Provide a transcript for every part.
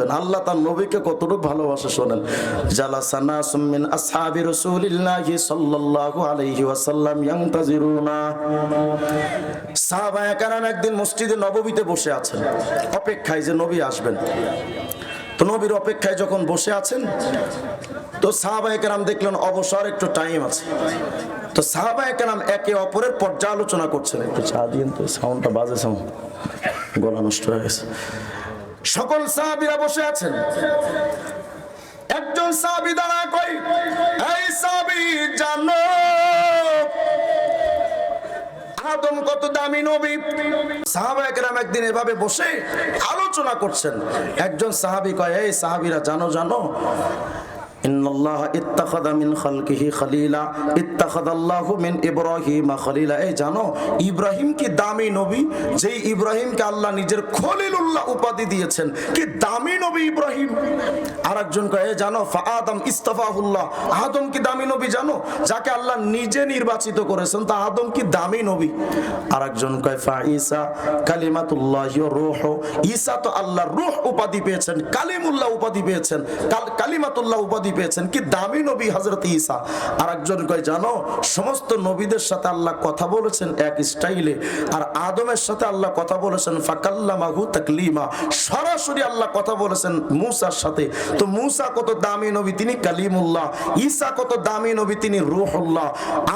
আল্লাহ তার নবীকে কতটুকু শোনেন। সুমিন আসহাবি সাল্লাল্লাহু আলাইহি ওয়াসাল্লাম ইয়ান্তাজিরুনা। একদিন মসজিদে নববীতে বসে আছেন। অপেক্ষায় যে নবী আসবেন। তো নবীর অপেক্ষায় যখন বসে আছেন, তো সাহাবায়ে কেরাম দেখলেন অবসর একটু টাইম আছে। তো সাহাবায়ে কেরাম একে অপরের পর্যালোচনা করছেন। একটু চা দিন তো সাউন্ডটা বাজে সাউন্ড গলা নষ্ট হয়ে গেছে। সকল সাহাবিরা বসে আছেন। একজন সাহাবি দাঁড়া কই? এই সাহাবি জানো? আদম কত দামি নবী। একরাম একদিন এভাবে বসে আলোচনা করছেন। একজন সাহাবি কয়, এই সাহাবিরা জানো জানো? ইত্তাখাযা মিন খালকিহি খলিলা, ইত্তাখাযাল্লাহু মিন ইব্রাহিমা খলিলা। এই জানো, ইব্রাহিম কি দামি নবী? আল্লাহ নিজের খলিলুল্লাহ উপাধি দিয়েছেন, কি দামি নবী ইব্রাহিম? আরেকজন জানো আদম কি দামি নবী জানো? যাকে আল্লাহ নিজে নির্বাচিত করেছেন, তা আদম কি দামি নবী? আরেকজন কয়, ফা ঈসা কালিমাতুল্লাহ রূহ। ঈসা তো আল্লাহর রূহ উপাধি পেয়েছেন, কালিমুল্লাহ উপাধি পেয়েছেন, কাল- কালিমাতুল্লাহ উপাধি পেয়েছেন। কি দামি নবী হযরত ঈসা? আরেকজন কয়, জানো, সমস্ত নবীদের সাথে আল্লাহ কথা বলেছেন এক স্টাইলে, আর আদমের সাথে আল্লাহ কথা বলেছেন ফাকাল্লামাহু তাকলিমা। সরাসরি আল্লাহ কথা বলেছেন মূসার সাথে। তো মূসা কত দামি নবী? তিনি কালিমুল্লাহ। ঈসা কত দামি নবী? তিনি রূহুল্লাহ।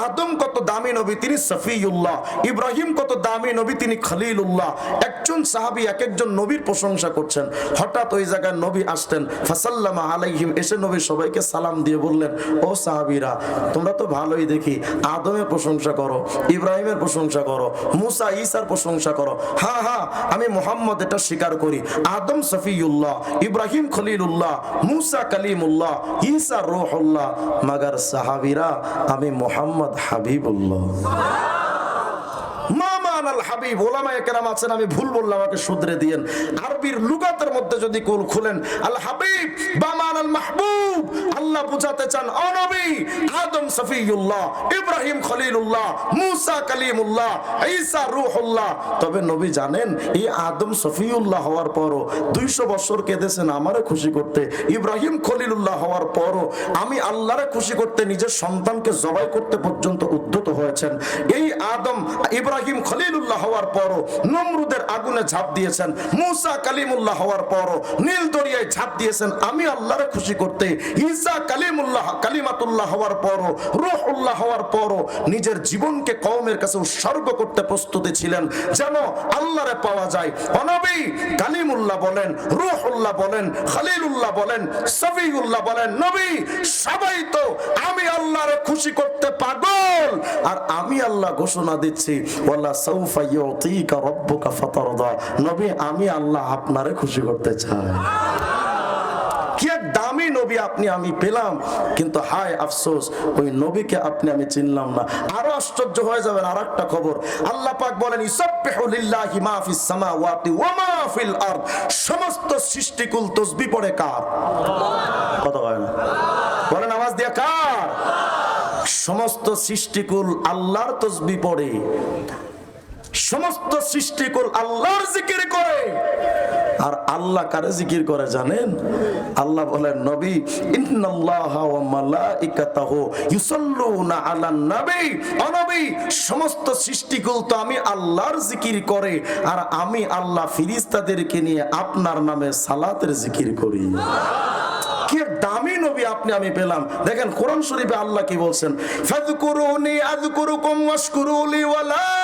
আদম কত দামি নবী? তিনি সফিউল্লাহ। ইব্রাহিম কত দামি নবী? তিনি খলিলুল্লাহ। একজন সাহাবী এক একজন নবীর প্রশংসা করছেন। হঠাৎ ওই জায়গায় নবী আসতেন। ফাসাল্লামা আলাইহিম, এসে নবী সবাইকে সালাম দিয়ে বললেন, ও সাহাবীরা, তোমরা তো ভালোই দেখি। আদমের প্রশংসা করো, ইব্রাহিমের প্রশংসা করো, মুসা ঈসার প্রশংসা করো। হ্যাঁ হ্যাঁ আমি মোহাম্মদ এটা স্বীকার করি। আদম সফিউল্লাহ, ইব্রাহিম খলিলুল্লাহ, মুসা কালিমুল্লাহ, ঈসা রুহুল্লাহ। মাগার সাহাবিরা, আমি মোহাম্মদ হাবিবুল্লাহ। হাবিব, ওলামায়ে কেরাম আছেন, আমি ভুল বললাম, আমাকে শুধরে দিয়েন। আরবির লুগাতের মধ্যে যদি কুল খুলেন, আল হাবিব, বামান আল মাহবুব, আল্লাহ বুঝাতে চান, অনবী, আদম সফিউল্লাহ, ইব্রাহিম খলিলুল্লাহ, মুসা কালিমুল্লাহ, ঈসা তবে নবী জানেন, এই আদম সফিউল্লাহ হওয়ার পরও দুইশো বছর কেঁদেছেন আমারে খুশি করতে। ইব্রাহিম খলিলুল্লাহ হওয়ার পরও আমি আল্লাহরে খুশি করতে নিজের সন্তানকে জবাই করতে পর্যন্ত উদ্যত হয়েছেন। এই আদম, ইব্রাহিম খলিলুল্লাহ হওয়ার পরও নমরুদের আগুনে ঝাঁপ দিয়েছেন। মুসা কালিমুল্লাহ হওয়ার পরও নীল দরিয়ায় ঝাঁপ দিয়েছেন। আমি আল্লাহরে খুশি করতে ঈসা কালিমুল্লাহ, কালিমাতুল্লাহ হওয়ার পরও, রূহুল্লাহ হওয়ার পরও নিজের জীবনকে কওমের কাছে উৎসর্গ করতে প্রস্তুতি ছিলেন। যেন আল্লাহরে পাওয়া যায়। অনবী কালিমুল্লাহ বলেন, রূহুল্লাহ বলেন, খালিলুল্লাহ বলেন, সফিউল্লাহ বলেন, নবী সবাই তো আমি আল্লাহরে খুশি করতে পাগল। আর আমি আল্লাহ ঘোষণা দিচ্ছি, ওয়ালা সাউফা নবী, আমি আল্লাহ আপনারে খুশি করতে চাই। কি দামি নবী আপনি, আমি পেলাম। কিন্তু হায় আফসোস, ওই নবীকে আপনি আমি চিনলাম না। আরও আশ্চর্য হয়ে যাবেন আর একটা খবর। আল্লাহ পাক বলেন সমস্ত সৃষ্টিকুল তসবিহ পড়ে কার? বলেন, আওয়াজ দিয়ে কার? সমস্ত সৃষ্টিকুল আল্লাহর তসবি পড়ে। সমস্ত সৃষ্টিকুল আল্লাহর জিকির করে। আর আল্লাহ কারে জিকির করে জানেন? আল্লাহ বলেন, নবী ওয়া মালাইকাতাহু ইউসাল্লুনা আলান নবী। ও নবী, সমস্ত তো আমি আল্লাহর জিকির করে, আর আমি আল্লাহ ফিরিস্তাদেরকে নিয়ে আপনার নামে সালাতের জিকির করি। কি দামি নবী আপনি, আমি পেলাম। দেখেন, কোরআন শরীফে আল্লাহ কি বলছেন? ফাযকুরুনি আযকুরুকুম ওয়াশকুরুলি ওয়ালা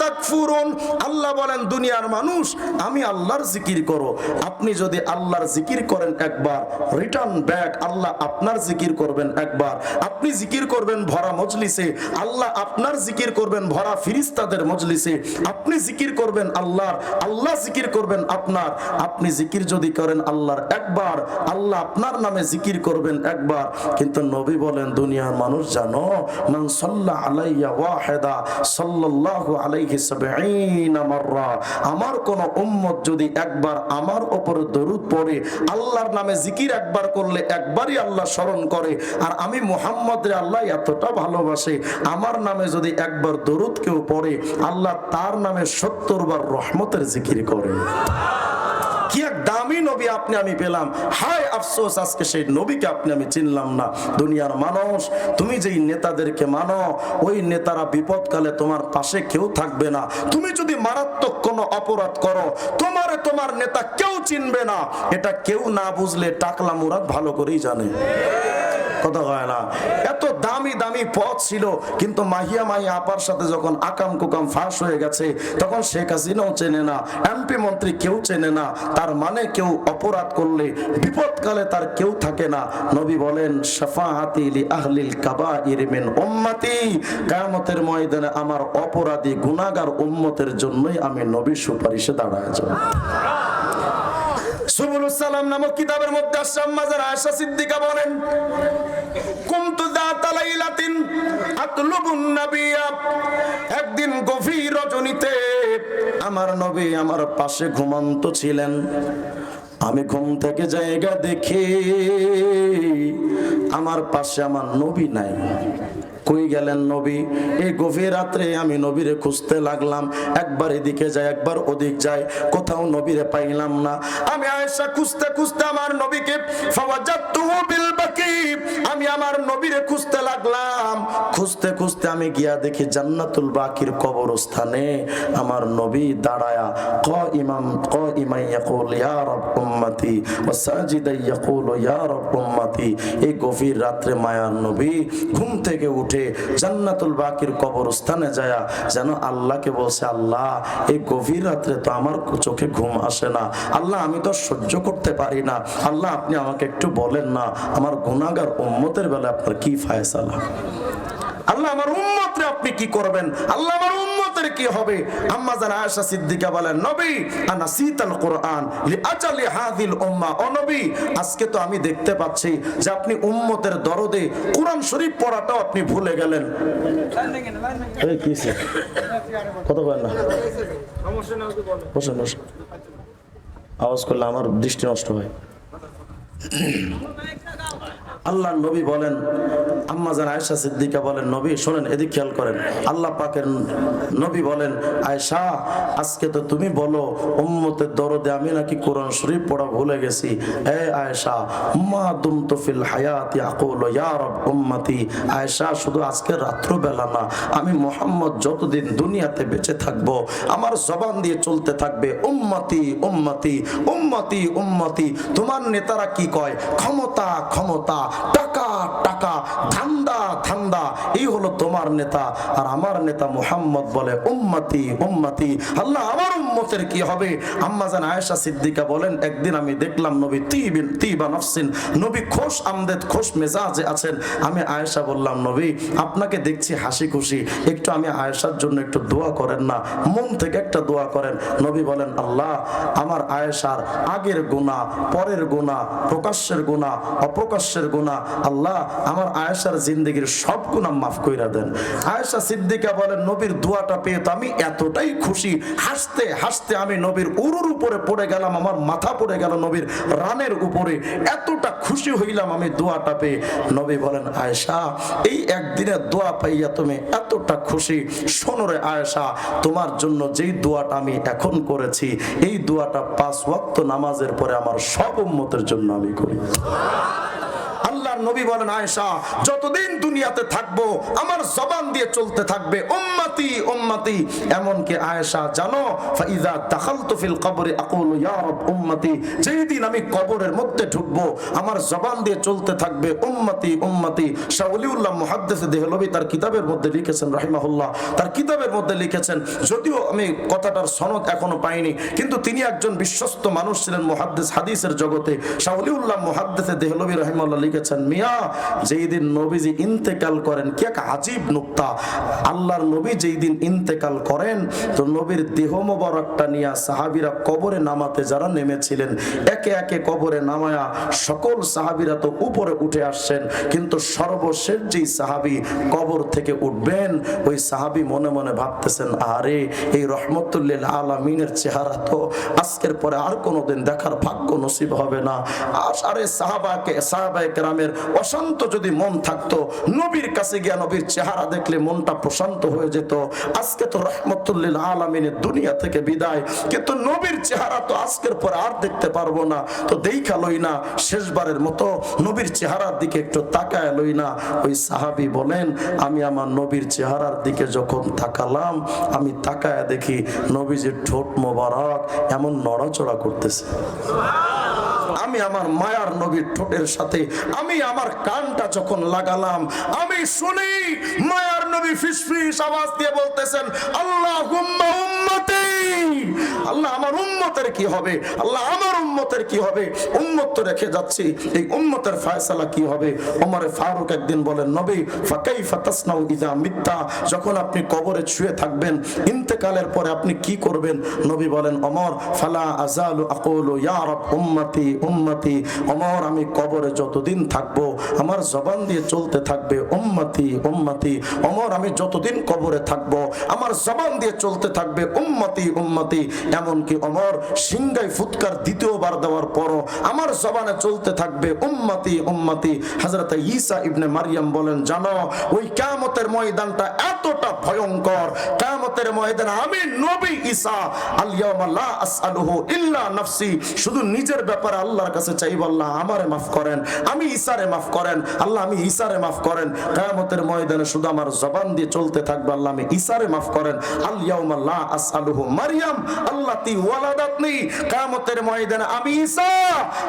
তাকফুরুন, আল্লাহ বলেন, দুনিয়ার মানুষ, আমি আল্লাহর জিকির করো। আপনি যদি আল্লাহর জিকির করেন একবার রিটার্ন ব্যাক আল্লাহ আপনার জিকির করবেন একবার। আপনি জিকির করবেন ভরা মজলিসে, আল্লাহ আপনার জিকির করবেন ভরা ফিরিস্তাদের মজলিসে। আপনি জিকির করবেন আল্লাহর, আল্লাহ জিকির করবেন আপনার। আপনি জিকির যদি করেন আল্লাহর একবার, আল্লাহ আপনার নামে জিকির করবেন একবার। কিন্তু নবী বলেন, দুনিয়ার মানুষ জানো, মান সাল্লা আলাইয়া ওয়াহিদা, সাল্লাল্লাহু আলাইহি আমার কোন উম্মত যদি একবার আমার উপর দরুদ পড়ে, আল্লাহর নামে জিকির একবার করলে একবারই আল্লাহ স্মরণ করে, আর আমি মোহাম্মদ রে আল্লাহ এতটা ভালোবাসে, আমার নামে যদি একবার দরুদ কেউ পড়ে, আল্লাহ তার নামে সত্তর বার রহমতের জিকির করে। দামি নবী আপনি আমি পেলাম। হায় আফসোস, আজকে সেই নবীকে আপনি আমি চিনলাম না। দুনিয়ার মানুষ, তুমি যেই নেতাদেরকে মানো, ওই নেতারা বিপদকালে তোমার পাশে কেউ থাকবে না। তুমি যদি মারাত্মক কোনো অপরাধ করো, তোমার তোমার নেতা কেউ চিনবে না। এটা কেউ না বুঝলে টাকলা মুরাদ ভালো করেই জানে। কথা হয় না। এত দামি দামি পথ ছিল, কিন্তু মাহিয়া মাহি আপার সাথে যখন আকাম কুকাম ফাঁস হয়ে গেছে, তখন শেখ হাসিনাও চেনে না, এমপি মন্ত্রী কেউ চেনে না, তার মানে কেউ অপরাধ করলে, বিপদকালে তার কেউ থাকে না। নবী বলেন আহলিল কাবাইর মিন উম্মতি কিয়ামতের ময়দানে আমার অপরাধী গুনাহগার উম্মতের জন্যই আমি নবীর সুপারিশে দাঁড়ায় যাব। সুবুল সালাম নামক কিতাবের মধ্যে আসাম মাজার আয়েশা সিদ্দিকা বলেন কুমতু যাতা লাইলাতিন আতলুবুন নাবিয়া, একদিন গভীর রজনীতে আমার নবী আমার পাশে ঘুমন্ত ছিলেন। আমি ঘুম থেকে জায়গা দেখি, আমার পাশে আমার নবী নাই। কই গেলেন নবী? এই গভীর রাত্রে আমি নবীরে খুঁজতে লাগলাম। একবার এদিকে যাই একবার ওদিক যাই কোথাও নবীরে পাইলাম না। আমি আয়েশা খুঁজতে খুঁজতে আমার নবীকে ফাওয়াজাতুহু বিল আমি আমার নবীরে খুঁজতে লাগলাম। খুঁজতে খুঁজতে আমি গিয়া দেখি জান্নাতুল বাকির কবরস্থানে আমার নবী দাঁড়ায়া। ক ইমাম ক ইমাই ইয়াকুল, ইয়া রব উম্মতি, ওয়া সাজিদাই ইয়াকুল, ইয়া রব উম্মতি। এই গভীর রাত্রে মায়ার নবী ঘুম থেকে উঠে জান্নাতুল বাকির কবরস্থানে যায়া যেন আল্লাহকে বলছে, আল্লাহ, এই গভীর রাত্রে তো আমার চোখে ঘুম আসে না। আল্লাহ, আমি তো সহ্য করতে পারি না। আল্লাহ, আপনি আমাকে একটু বলেন না, আমার গুণাগার উম্মতের বেলা আপনার কি ফায়সালা? আল্লাহ আমার উম্মতরে আপনি কি করবেন? আল্লাহ আমার উম্মতের কি হবে? আম্মা জান আয়েশা সিদ্দিকা বলেন, নবী, আনা সিতাল কোরআন লি আজালি হাযিল উম্মাহ ও নবী, আজকে তো আমি দেখতে পাচ্ছি যে আপনি উম্মতের দরদে কোরআন শরীফ পড়াটাও আপনি ভুলে গেলেন। এই কি? কথা বলেন না। বসেন বসেন। আওয়াজ করলে আমার দৃষ্টি নষ্ট হয়। আল্লাহ নবী বলেন, আম্মা জান আয়েশা সিদ্দিকা বলেন, নবী, শোনেন, এদিক খেয়াল করেন। আল্লাহ পাকের নবী বলেন, আয়েশা, আজকে তো তুমি বলো, উম্মতের দরদে আমি নাকি কোরআন শরীফ পড়া ভুলে গেছি। এ আয়েশা, মা দুম তো ফিল হায়াতি আকুল ইয়া রব উম্মতি। আয়েশা, শুধু আজকে রাত্রবেলা না, আমি মোহাম্মদ যতদিন দুনিয়াতে বেঁচে থাকব, আমার জবান দিয়ে চলতে থাকবে, উম্মতি উম্মতি উম্মতি উম্মতি। তোমার নেতারা কি কয়? ক্ষমতা ক্ষমতা টাকা টাকা, ধান্দা ধান্দা, এই হলো তোমার নেতা। আর আমার নেতা মুহাম্মদ বলে, উম্মতি উম্মতি, আল্লাহ আমার উম্মতের কি হবে? আম্মা জান আয়েশা সিদ্দিকা বলেন, একদিন আমি দেখলাম নবী তিবিন তিবা নফসিন, নবী খোশ আমদেদ, খোশ মেজাজে আছেন। আমি আয়েশা বললাম, নবী, আপনাকে দেখছি হাসি খুশি। একটু আমি আয়েশার জন্য একটু দোয়া করেন না, মন থেকে একটা দোয়া করেন। নবী বলেন, আল্লাহ, আমার আয়েশার আগের গুনাহ, পরের গুনাহ, প্রকাশ্যের গুনাহ, অপ্রকাশ্যের গুনাহ আল্লাহ আমার আয়েশার জিন্দগির সব গুনাহ মাফ কইরা দেন। আয়েশা সিদ্দিকা বলেন, নবীর দোয়াটা পেয়ে তো আমি এতটাই খুশি। হাসতে হাসতে আমি নবীর উরুর উপরে পড়ে গেলাম, আমার মাথা পড়ে গেল নবীর রানের উপরে। এতটা খুশি হইলাম আমি দোয়াটা পেয়ে। নবী বলেন, আয়েশা, এই একদিনের দোয়া পাইয়া তুমি এতটা খুশি। সোনরে আয়েশা, তোমার জন্য যেই দোয়াটা আমি এখন করেছি, এই দোয়াটা পাঁচ ওয়াক্ত নামাজের পরে আমার সব উম্মতের জন্য আমি করি। নবী বলেন আয়সা যতদিন দুনিয়াতে থাকব আমার জবান দিয়ে চলতে থাকবে উম্মতি উম্মতি, এমনকি আয়েশা, জানো? ফিল কবরে উম্মতি আমি কবরের মধ্যে ঢুকবো, আমার জবান দিয়ে চলতে থাকবে, উম্মতি উম্মতি। মুহাদ্দিস দেহলবি তার কিতাবের মধ্যে লিখেছেন, রাহিমাহুল্লাহ। তার কিতাবের মধ্যে লিখেছেন, যদিও আমি কথাটার সনদ এখনও পাইনি, কিন্তু তিনি একজন বিশ্বস্ত মানুষ ছিলেন মুহাদ্দিস হাদিসের জগতে। শাউলিউল্লাহ মুহাদ্দিস দেহলবি রাহিমাহুল্লাহ লিখেছেন, মিয়া যেই দিন নবীজি ইন্তেকাল করেন, কি এক আজীব নুক্তা। আল্লাহর নবী যেই দিন ইন্তেকাল করেন, তো নবীর দেহ মোবারকটা নিয়ে সাহাবীরা কবরে নামাতে যারা নেমেছিলেন, একে একে কবরে নামায়া সকল সাহাবীরা তো উপরে উঠে আসছেন, কিন্তু সর্বশেষ যেই সাহাবী কবর থেকে উঠবেন, ওই সাহাবী মনে মনে ভাবতেছেন, আরে এই রহমতুল্লিল আলামিনের চেহারা তো আজকের পরে আর কোনোদিন দেখার ভাগ্য নসিব হবে না। আর সাহাবাকে, সাহাবায়ে কেরামের অশান্ত যদি মন থাকতো, নবীর কাছে গিয়া নবীর চেহারা দেখলে মনটা প্রশান্ত হয়ে যেত। আজকে তো রহমতুল্লিল আলমিনের দুনিয়া থেকে বিদায়। কিন্তু নবীর চেহারা তো আজকের পর আর দেখতে পারব না। তো দেখা লই না, শেষবারের মতো নবীর চেহারার দিকে একটু তাকায় লই না। ওই সাহাবি বলেন, আমি আমার নবীর চেহারার দিকে যখন তাকালাম, আমি তাকায় দেখি নবীজির ঠোঁট মোবারক এমন নড়াচড়া করতেছে। আমি আমার মায়ার নবীর ঠোঁটের সাথে, আমি আমার কানটা যখন লাগালাম, আমি শুনি মায়ার নবী ফিসফিস আওয়াজ দিয়ে বলতেছেন আল্লাহ আল্লাহ, আমার উম্মতের কি হবে? আল্লাহ, আমার উম্মতের কি হবে? উম্মত তো রেখে যাচ্ছি। এই উম্মতের ফয়সালা কি হবে? ওমরে ফারুক একদিন বলেন, নবী, ফাকাইফা তাসনাউ ইযা মিত্তা? যখন আপনি কবরে শুয়ে থাকবেন, ইন্তেকালের পরে আপনি কি করবেন? নবী বলেন অমর ফালা আজালু আকুলু ইয়া রাব উম্মতি উম্মতি। অমর আমি কবরে যতদিন থাকব, আমার জবান দিয়ে চলতে থাকবে, উম্মতি উম্মতি। অমর আমি যতদিন কবরে থাকব, আমার জবান দিয়ে চলতে থাকবে উম্মতি উম্মতি। এমনকি অমর সিংগাই ফুৎকার দ্বিতীয়বার দেওয়ার পরও আমার জবানে চলতে থাকবে উম্মতি উম্মতি। হযরত ঈসা ইবনে মারিয়াম বলেন, জানো, ওই কিয়ামতের ময়দানটা এতটা ভয়ঙ্কর। কিয়ামতের ময়দানে আমি নবী ঈসা, আল ইয়াউমা লা আসআলুহু ইল্লা নাফসি। শুধু নিজের ব্যাপারে আল্লাহর কাছে চাইব, আল্লাহ আমারে মাফ করেন। আমি ঈসারে মাফ করেন। আল্লাহ আমি ঈসারে মাফ করেন। কিয়ামতের ময়দানে শুধু আমার জবান দিয়ে চলতে থাকবে, আল্লাহ আমি ঈসারে মাফ করেন। আল ইয়াউমা লা আসআলুহু মারিয়াম কিয়ামতের ময়দানে আমি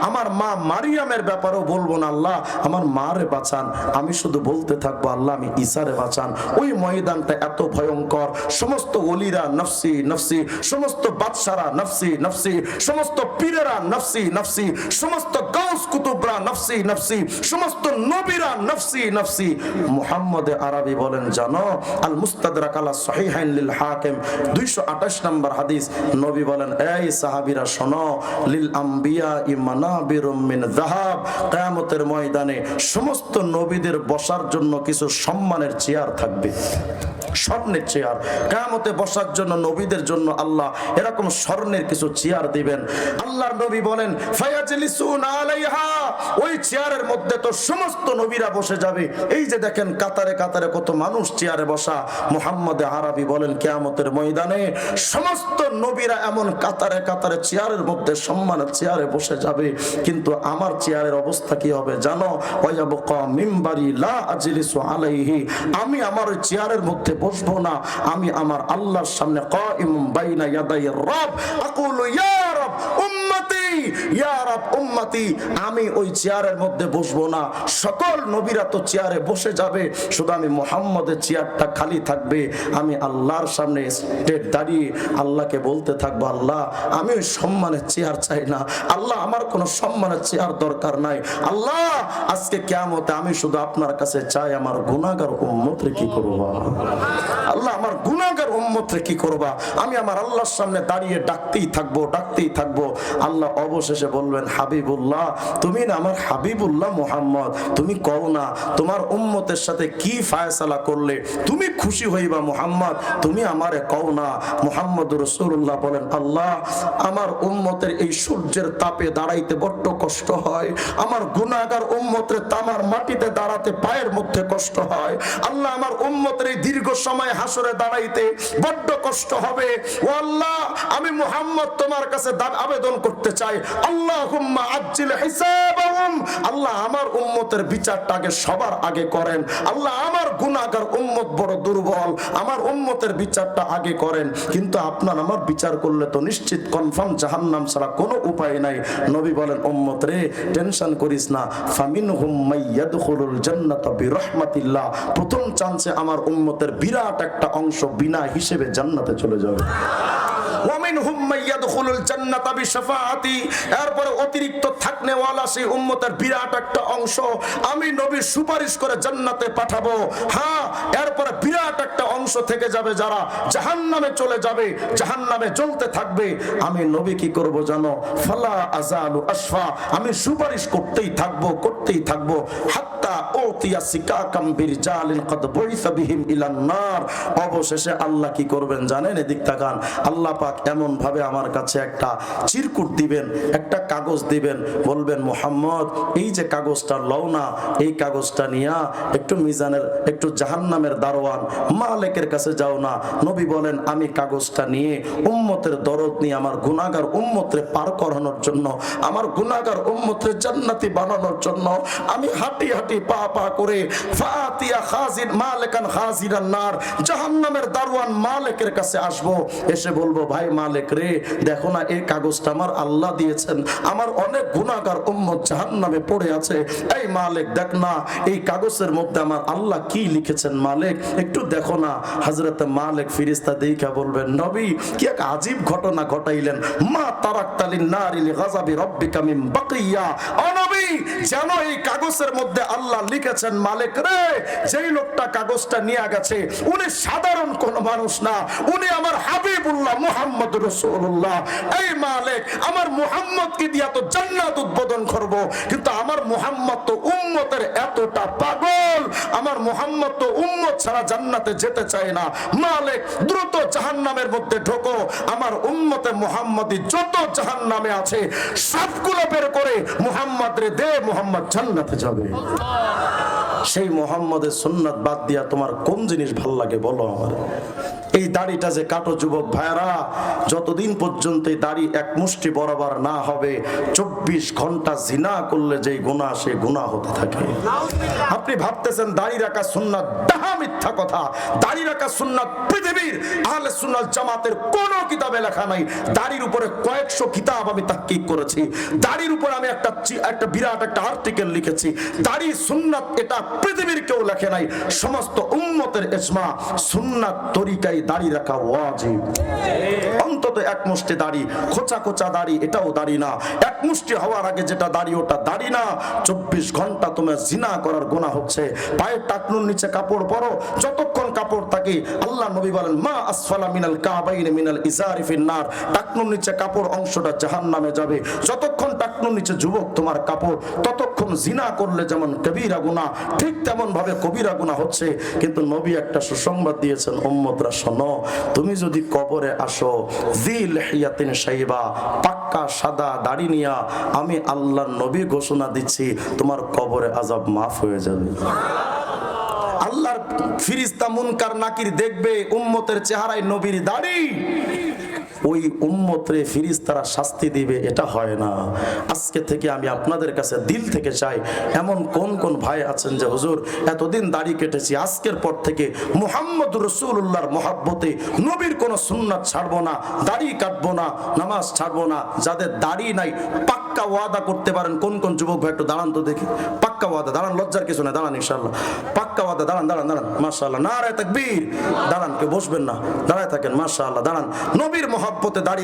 আমার মা মারিয়ামের ব্যাপারেও বলব না, আল্লাহ আমার মারে বাঁচান। আমি শুধু বলতে থাকব, আল্লাহ আমি বাঁচান। ওই ময়দানটা এত ভয়ঙ্কর। সমস্ত ওলিরা নফসি নফসি। সমস্ত বাদশারা নফসি নফসি। সমস্ত পীরেরা নফসি নফসি। সমস্ত গাউস কুতুবরা নফসি নফসি। সমস্ত নবীরা নফসি নফসি। মুহাম্মদ আরবি বলেন জানো? আল মুস্তাদরাক আলা সহিহাইন লিল হাকিম। 228 নম্বর হাদিস। নবী বলেন, এই সাহাবীরা, শোনো, লিল আম্বিয়া ইমানাবিরুম মিন যাহাব। কিয়ামতের ময়দানে সমস্ত নবীদের বসার জন্য কিছু সম্মানের চেয়ার থাকবে। স্বর্ণের চেয়ার। কেয়ামতে বসার জন্য নবীদের জন্য আল্লাহ এরকম স্বর্ণের কিছু চেয়ার দিবেন। আল্লাহর নবী বলেন ওই চেয়ারের মধ্যে তো সমস্ত নবীরা বসে যাবে। এই যে দেখেন, কাতারে কাতারে কত মানুষ চেয়ারে বসা মুহাম্মদ আরবি বলেন, কেয়ামতের ময়দানে সমস্ত নবীরা এমন কাতারে কাতারে চেয়ারের মধ্যে সম্মানের চেয়ারে বসে যাবে, কিন্তু আমার চেয়ারের অবস্থা কি হবে জানো? আমি আমার চেয়ারের মধ্যে বসবো না, আমি আমার আল্লাহর সামনে কাইম বাইনা ইয়াদাই রব, আকুলু ইয়া রব, উম্মতি আমি ওই চেয়ারের মধ্যে বসবো না। সকল নবীরা তো চেয়ারে বসে যাবে, শুধু আমি মোহাম্মদের চেয়ারটা খালি থাকবে। আমি আল্লাহর সামনে স্টেট দাঁড়িয়ে আল্লাহকে বলতে থাকব, আল্লাহ, আমি ওই সম্মানের চেয়ার চাই না। আল্লাহ, আমার কোনো সম্মানের চেয়ার দরকার নাই। আল্লাহ, আজকে কেমতে আমি শুধু আপনার কাছে চাই, আমার গুণাগার উম্মতরে কি করব? আল্লাহ, আমার গুণাগার উম্মতরে কি করবা? আমি আমার আল্লাহর সামনে দাঁড়িয়ে ডাকতেই থাকব ডাকতেই থাকব। আল্লাহ অবশেষে বলবেন, হাবিবুল্লাহ, তুমি না আমার হাবিবুল্লাহ মোহাম্মদ, তুমি কও না তোমার উম্মতের সাথে কি ফায়সালা করলে? তুমি খুশি হইবা মোহাম্মদ, তুমি আমারে কও না। মোহাম্মদ রসুল্লাহ বলেন, আল্লাহ, আমার উম্মতের এই সূর্যের তাপে দাঁড়াইতে বড্ড কষ্ট হয়। আমার গুণাগার উম্মতের তামার মাটিতে দাঁড়াতে পায়ের মধ্যে কষ্ট হয়। আল্লাহ, আমার উম্মতের এই দীর্ঘ সময় হাসরে দাঁড়াইতে বড্ড কষ্ট হবে। ও আল্লাহ, আমি মুহাম্মদ তোমার কাছে আবেদন করতে চাই। আল্লাহ আল্লাহ আমার উম্মতের বিচারটাকে সবার আগে করেন। আল্লাহ আমার গুনাহগার উম্মত বড় দুর্বল। আমার উম্মতের বিচারটা আগে করেন। কিন্তু আপনার আমার বিচার করলে তো নিশ্চিত কনফার্ম জাহান্নাম ছাড়া কোনো উপায় নাই। নবী বলেন, উম্মত রে, টেনশন করিস না। ফামিনহুম মাইয়াদখুলুল জান্নাতা বিরহমাতিল্লাহ। প্রথম চান্সে আমার উম্মতের বিরাট একটা অংশ বিনা হিসেবে জান্নাতে চলে যাবে। এরপরে অতিরিক্ত থাকনেওয়ালা সেই উম্মতের বিরাট একটা অংশ আমি নবীর সুপারিশ করে জান্নাতে পাঠাবো। হ্যাঁ এরপরে বিরাট একটা অংশ থেকে যাবে যারা চলে যাবে থাকবে। আমি নবী কি করব জানো? ফালা আজালু আশফা। আমি সুপারিশ করতেই থাকব করতেই থাকব। হাত্তা ওতিয়া সিকাকাম বিরজালিন কদ বিহিম ইলান নার। অবশেষে আল্লাহ কি করবেন জানেন? এদিক তাকান। আল্লাহ পাক এমন ভাবে আমার কাছে একটা চিরকুট দিবেন, একটা কাগজ দিবেন, বলবেন, মোহাম্মদ, এই যে কাগজটা লও না এই কাগজটা নিয়া একটু মিজানের, একটু জাহান্নামের দারোয়ান, মালেকের কাছে যাও না। নবী বলেন, আমি কাগজটা নিয়ে উম্মতের দরদ নিয়ে আমার গুনাগার উম্মতরে পার করানোর জন্য, আমার গুনাগার উম্মতরে জান্নাতি বানানোর জন্য, আমি হাঁটি হাঁটি পা পা করে ফাতিয়া খাজির মালেকান খাজিরান নার, জাহান্নামের দারোয়ান মালেকের কাছে আসব। এসে বলব, ভাই মালিক রে, দেখো না এই কাগজটা আমার আল্লাহ দিয়েছেন। আমার অনেক গুনাহগার উম্মত জাহান্নামে পড়ে আছে। এই মালিক, দেখ না, এই কাগজের মধ্যে আমার আল্লাহ কি লিখেছেন মালিক? একটু দেখো না, হযরত মালিক ফিরিস্তা দেখা বলবেন, নবী, কি এক আজীব ঘটনা ঘটাইলেন। মা তারাক্তালিন নারিল গাযাবি রব্বিকা মিন বাকিয়া। ও নবী, যেন এই কাগজের মধ্যে আল্লাহ লিখেছেন, মালিক রে, যেই লোকটা কাগজটা নিয়ে গেছে, উনি সাধারণ কোন মানুষ না। উনি আমার হাবিবুল্লাহ মুহাম্মদ আমার উম্মত যেতে আছে, সবগুলো বের করে মুহাম্মদ রে দে, মুহাম্মদ জান্নাতে যাবে। সেই মোহাম্মদের সুন্নাত বাদ দিয়া তোমার কোন জিনিস ভালো লাগে বলো আমার? এই দাড়িটা যে কাটো যুবক ভাইরা যতদিন পর্যন্ত দাড়ি এক মুষ্টি বরাবর না হবে, চব্বিশ ঘণ্টা জিনা করলে যেই গুণা সে গুণা হতে থাকে। আপনি ভাবতেছেন দাড়ি রাখা সুন্নাত ডাহা মিথ্যা কথা। দাড়ি রাখা সুন্নাত পৃথিবীর আহলে সুন্নাত জামাতের কোন কিতাবে লেখা নাই। দাড়ির উপরে কয়েকশো কিতাব আমি তাহকিক করেছি। দাড়ির উপরে আমি একটা একটা বিরাট, একটা আর্টিকেল লিখেছি। দাড়ি সুন্নাত এটা পৃথিবীর কেউ লেখে নাই। সমস্ত উম্মতের ইসমা সুন্নাত তরিকায় দাড়ি রাখা ওয়াজিব। অন্তত এক মুষ্টি দাড়ি, খোঁচা খোঁচা দাড়ি, এটাও দাড়ি না। এক মুষ্টি হওয়ার আগে যেটা দাড়ি, ওটা দাড়ি না। চব্বিশ ঘণ্টা তোমার জিনা করার গোনা হচ্ছে। পায়ের টাকনুর নিচে কাপড় পরো, যতক্ষণ কাপড় থাকে, আল্লাহ নবী বলেন, মা আসফালা মিনাল কাবাইন মিনাল ইজারি ফিন্নার টাকনুর নিচে কাপড় অংশটা জাহান্নামে যাবে। যতক্ষণ টাকনুর নিচে যুবক তোমার কাপড়, ততক্ষণ জিনা করলে যেমন কবিরা গুনাহ, ঠিক তেমন ভাবে কবিরা গুনাহ হচ্ছে। কিন্তু নবী একটা সুসংবাদ দিয়েছেন, উম্মতরা শোনো তুমি যদি কবরে আসো জিল হিয়াতিন পাক্কা সাদা দাড়ি নিয়া আমি আল্লাহ নবী ঘোষণা দিচ্ছি, তোমার কবরে আজাব মাফ হয়ে যাবে। আল্লাহর ফিরিস্তা মুনকার নাকির দেখবে, উম্মতের চেহারায় নবীর দাড়ি। ওই উম্মতরে ফিরিস্তারা শাস্তি দিবে, এটা হয় না। আজকে থেকে আমি আপনাদের কাছে দিল থেকে চাই, এমন কোন কোন ভাই আছেন যে, হুজুর, এতদিন দাড়ি কেটেছি, আজকের পর থেকে মুহাম্মদ রসুল্লাহর মহাব্বতে নবীর কোনো সুন্নাত ছাড়বো না, দাড়ি কাটবো না, নামাজ ছাড়বো না, যাদের দাড়ি নাই পাক্কা ওয়াদা করতে পারেন। কোন কোন যুবক ভাই একটু দাঁড়ান তো দেখি। পাক্কা ওয়াদা, দাঁড়ান, লজ্জার কিছু না দাঁড়ান ইনশাল্লাহ পাক্কা ওয়াদা, দাঁড়ান দাঁড়ান দাঁড়ান, মাশাআল্লাহ। নারায় তাকবীর। দাঁড়ান, কেউ বসবেন না। দাঁড়ায় থাকেন, মাশাআল্লাহ, দাঁড়ান। নবীর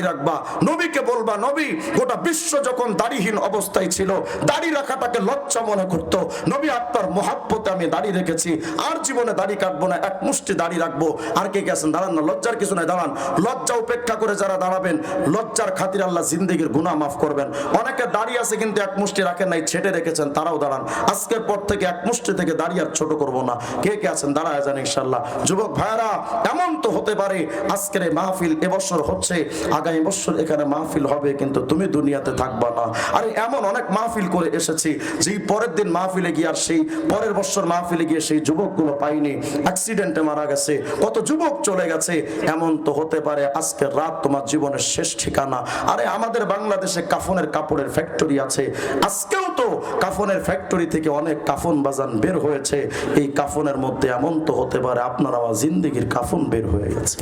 রাখবা। নবীকে বলবা, নবী, গোটা বিশ্ব যখন দাড়িহীন অবস্থায় ছিল, দাড়ি রাখাটাকে লজ্জা মনে করতো। নবী, আপনার মহাব্বতে আমি দাড়ি রেখেছি। আর জীবনে দাড়ি কাটবো না, এক মুষ্টি দাড়ি রাখব। আর কে গেছেন দাঁড়ান না, লজ্জার কিছু নাই, দাঁড়ান। লজ্জা উপেক্ষা করে যারা দাঁড়াবেন, লজ্জার খাতির আল্লাহ জিন্দিগির গুনাহ মাফ করবেন। অনেকে দাড়ি আছে কিন্তু এক মুষ্টি রাখেন নাই, ছেটে রেখেছেন, তারাও দাঁড়ান। আজকের পর থেকে এক মুষ্টি থেকে দাড়ি আর ছোট করব না। কে কে আছেন? দাঁড়ায় যান ইনশাল্লাহ যুবক ভাইরা এমন তো হতে পারে আজকের এই মাহফিল এবছর হচ্ছে, আগামী বছর এখানে মাহফিল হবে, কিন্তু তুমি দুনিয়াতে থাকবা না। আরে, এমন অনেক মাহফিল করে এসেছি, যেই পরের দিন মাহফিলে গিয়ে আর সেই পরের বছর মাহফিলে গিয়ে সেই যুবকগুলো পাইনি। অ্যাক্সিডেন্টে মারা গেছে, কত যুবক চলে গেছে, এমন তো হতে পারে আজকের রাত তোমার জীবনের শেষ ঠিকানা। আরে, আমাদের বাংলাদেশে কাফনের কাপড়ের ফ্যাক্টরি আছে। আজকেও তো কাফনের ফ্যাক্টরি থেকে অনেক কাফন বাজান বের হয়েছে। এই কাফনের মধ্যে এমন তো হতে পারে, আপনার আমার জিন্দিগির কাফন বের হয়ে গেছে।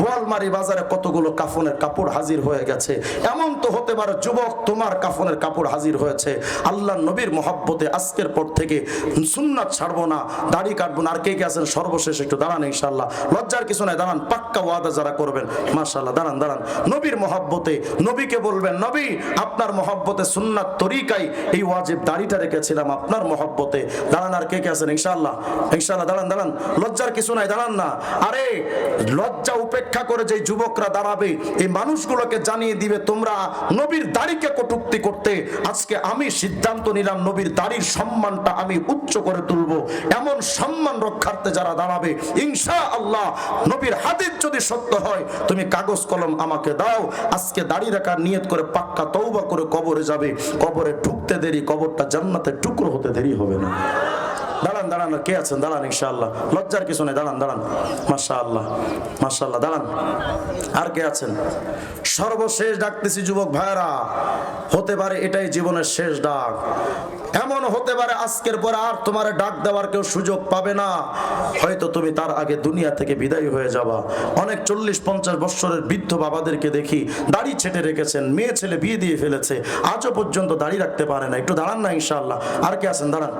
বোয়ালমারি বাজারে কতগুলো কাফনের কাপড় হাজির হয়ে গেছে। এমন তো হতে পারে, যুবক তোমার কাফনের কাপড় হাজির হয়েছে। আল্লাহ নবীর মহাব্বতে আজকের পর থেকে সুন্নাত ছাড়বো না, দাড়ি কাটবো না। আর কে কে আছেন? সর্বশেষ একটু দাঁড়ান ইনশাল্লাহ লজ্জার কিছু নাই, দাঁড়ান, পাক্কা ওয়াদা যারা করবেন মাশাল্লাহ দাঁড়ান দাঁড়ান। নবীর মহাব্বতে নবীকে বলবেন, নবী, আপনার মহাব্বত মহব্বতে, সুন্নাত তরিকাই এই ওয়াজিব দাড়িটা রেখেছিলাম আপনার মহব্বতে। দাঁড়ান আর কে কে আছেন? ইনশাআল্লাহ। ইনশাআল্লাহ, দাঁড়ান দাঁড়ান। লজ্জার কিছু নাই, দাঁড়ান না। আরে, লজ্জা উপেক্ষা করে যে যুবকরা দাঁড়াবে, এই মানুষগুলোকে জানিয়ে দিবে, তোমরা নবীর দাড়িকে কটুক্তি করতে, আজকে আমি সিদ্ধান্ত নিলাম নবীর দাড়ির সম্মানটা আমি উচ্চ করে তুলবো। এমন সম্মান রক্ষার্থে যারা দাঁড়াবে ইনশা আল্লাহ নবীর হাদিস যদি সত্য হয়, তুমি কাগজ কলম আমাকে দাও। আজকে দাড়ি রাখার নিয়ত করে পাক্কা তৌবা করে কবরে যাবে কবরে ঢুকতে দেরি কবরটা জান্নাতে টুকরো হতে দেরি হবে না। দাঁড়ান দাঁড়ান, কে আছেন? দাঁড়ান, ইনশাআল্লাহ। লজ্জার কিছু নেই, দাঁড়ান দাঁড়ান। মাশা আল্লাহ মাশা আল্লাহ দাঁড়ান। আর কে আছেন? সর্বশেষ ডাকতেছি যুবক ভাইরা হতে পারে এটাই জীবনের শেষ ডাক। এমন হতে পারে আজকের পর আর তোমার ডাক দেওয়ার কেউ সুযোগ পাবে না। হয়তো তুমি তার আগে দুনিয়া থেকে বিদায় হয়ে যাবা। অনেক চল্লিশ, পঞ্চাশ বৎসরের বৃদ্ধ বাবাদেরকে দেখি দাড়ি ছেটে রেখেছেন, মেয়ে ছেলে বিয়ে দিয়ে ফেলেছে। আজও পর্যন্ত দাড়ি রাখতে পারে না। একটু দাঁড়ান না, ইনশাআল্লাহ। আর কে আছেন? দাঁড়ান।